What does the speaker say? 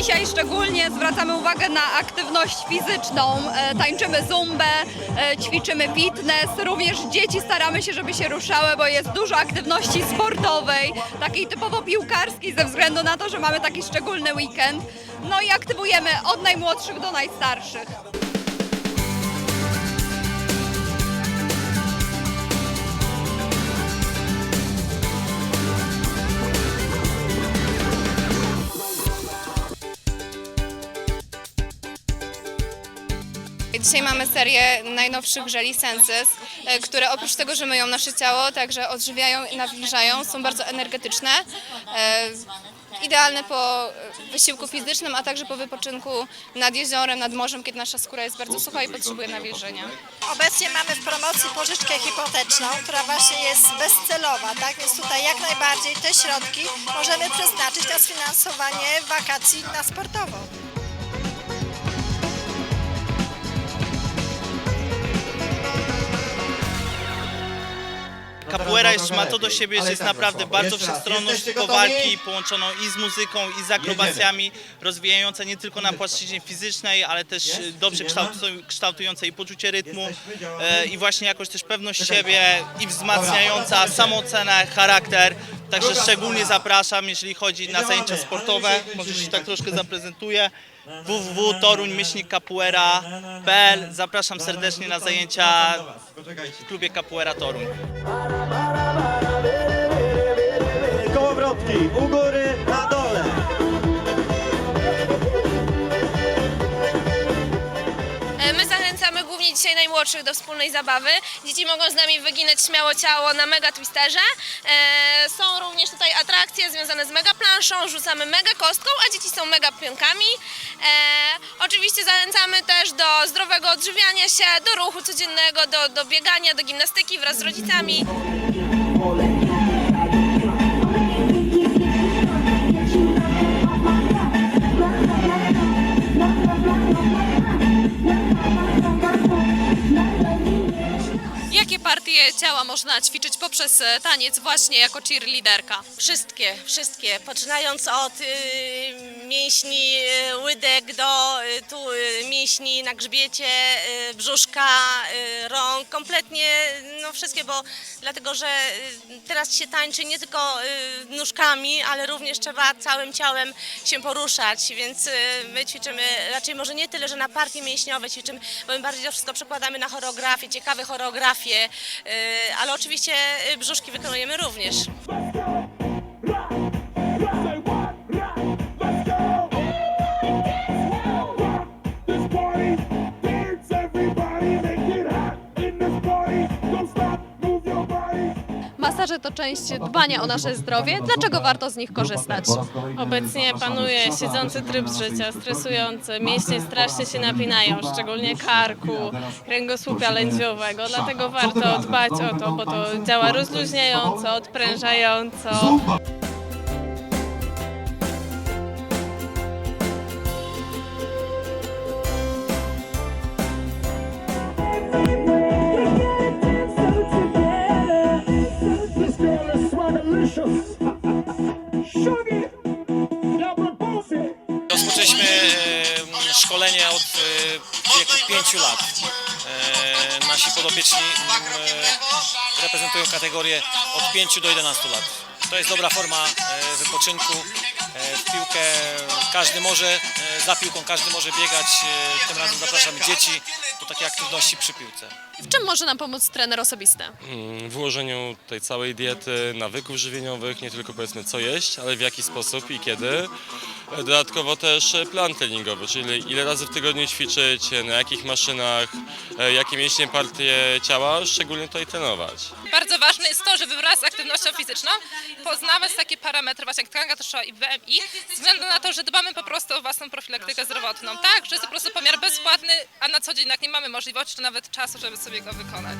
Dzisiaj szczególnie zwracamy uwagę na aktywność fizyczną. E, Tańczymy zumbę, e, ćwiczymy fitness. Również dzieci staramy się, żeby się ruszały, bo jest dużo aktywności sportowej, takiej typowo piłkarskiej ze względu na to, że mamy taki szczególny weekend. No i aktywujemy od najmłodszych do najstarszych. Dzisiaj mamy serię najnowszych żeli Senses, e, które oprócz tego, że myją nasze ciało, także odżywiają i nawilżają, są bardzo energetyczne. e, Idealne po wysiłku fizycznym, a także po wypoczynku nad jeziorem, nad morzem, kiedy nasza skóra jest bardzo sucha i potrzebuje nawilżenia. Obecnie mamy w promocji pożyczkę hipoteczną, która właśnie jest bezcelowa, tak? Więc tutaj jak najbardziej te środki możemy przeznaczyć na sfinansowanie wakacji na sportową. Jest, ma to do siebie, że jest naprawdę bardzo wszechstronną sztuką walki, połączoną i z muzyką, i z akrobacjami, rozwijająca nie tylko na płaszczyźnie fizycznej, ale też dobrze kształtu- kształtującej poczucie rytmu e, i właśnie jakoś też pewność siebie i wzmacniająca samoocenę, charakter. Także szczególnie zapraszam, jeżeli chodzi na zajęcia sportowe, może się tak troszkę zaprezentuję, www.toruń-capoeira.pl Zapraszam serdecznie na zajęcia w klubie Capoeira Toruń. Kołowrotki u góry, na dole. E, My zachęcamy głównie dzisiaj najmłodszych do wspólnej zabawy. Dzieci mogą z nami wyginać śmiało ciało na mega twisterze. E, Są również tutaj atrakcje związane z mega planszą, rzucamy mega kostką, a dzieci są mega pionkami. E, Oczywiście zachęcamy też do zdrowego odżywiania się, do ruchu codziennego, do, do biegania, do gimnastyki wraz z rodzicami. Partie ciała można ćwiczyć poprzez e, taniec właśnie jako cheerleaderka? Wszystkie, wszystkie, poczynając od y, mięśni y, łydek do tu y, mięśni na grzbiecie, y, brzuszka, y, rąk, kompletnie no wszystkie, bo dlatego, że teraz się tańczy nie tylko nóżkami, ale również trzeba całym ciałem się poruszać, więc my ćwiczymy raczej może nie tyle, że na partie mięśniowe ćwiczymy, bo my bardziej to wszystko przekładamy na choreografię, ciekawe choreografie, ale oczywiście brzuszki wykonujemy również. To część dbania o nasze zdrowie. Dlaczego warto z nich korzystać? Obecnie panuje siedzący tryb życia, stresujący. Mięśnie strasznie się napinają, szczególnie karku, kręgosłupia lędźwiowego. Dlatego warto dbać o to, bo to działa rozluźniająco, odprężająco. Rozpoczęliśmy e, szkolenie od e, wieku 5 lat. E, Nasi podopieczni e, reprezentują kategorię od 5 do 11 lat. To jest dobra forma e, wypoczynku. E, W piłkę każdy może, e, za piłką każdy może biegać. Tym razem zapraszamy dzieci do takiej aktywności przy piłce. W czym może nam pomóc trener osobisty? Mm, w ułożeniu tej całej diety, nawyków żywieniowych, nie tylko powiedzmy co jeść, ale w jaki sposób i kiedy. Dodatkowo też plan treningowy, czyli ile razy w tygodniu ćwiczyć, na jakich maszynach, jakie mięśnie partie ciała, szczególnie tutaj trenować. Bardzo ważne jest to, żeby wraz z aktywnością fizyczną poznawać takie parametry właśnie jak tkanka tłuszczowa i BMI, ze względu na to, że dbamy po prostu o własną profilaktykę zdrowotną. Tak, że jest to po prostu pomiar bezpłatny, a na co dzień jednak nie mamy możliwości czy nawet czasu, żeby sobie go wykonać.